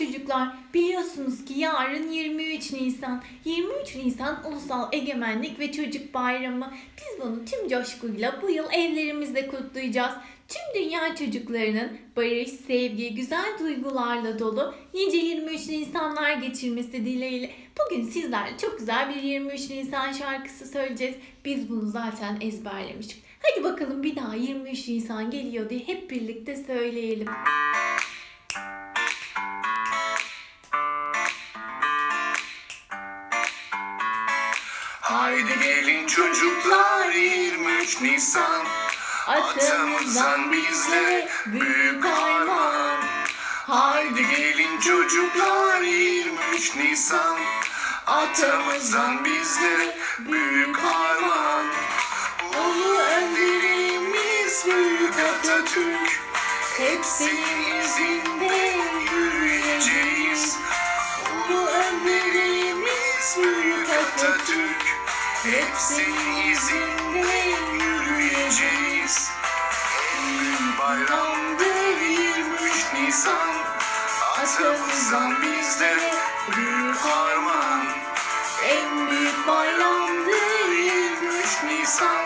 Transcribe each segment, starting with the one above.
çocuklar, biliyorsunuz ki yarın 23 Nisan. 23 Nisan Ulusal Egemenlik ve Çocuk Bayramı. Biz bunu tüm coşkuyla bu yıl evlerimizde kutlayacağız. Tüm dünya çocuklarının barış, sevgi, güzel duygularla dolu nice 23 Nisanlar geçirmesi dileğiyle. Bugün sizlerle çok güzel bir 23 Nisan şarkısı söyleyeceğiz. Biz bunu zaten ezberlemiştik. Hadi bakalım bir daha 23 Nisan geliyor diye hep birlikte söyleyelim. Haydi gelin çocuklar 23 Nisan. Atamızdan bizlere büyük armağan. Haydi gelin çocuklar 23 Nisan. Atamızdan bizlere büyük armağan. Ulu önderimiz büyük Atatürk. Hep senin izinde yürüyeceğiz. Ulu önderimiz büyük Atatürk Hep senin izinde yürüyeceğiz. Büyük bayramdır 23 Nisan. Atamızdan bizlere büyük armağan. En büyük bayramdır 23 Nisan.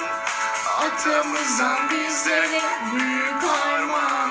Atamızdan bizlere büyük armağan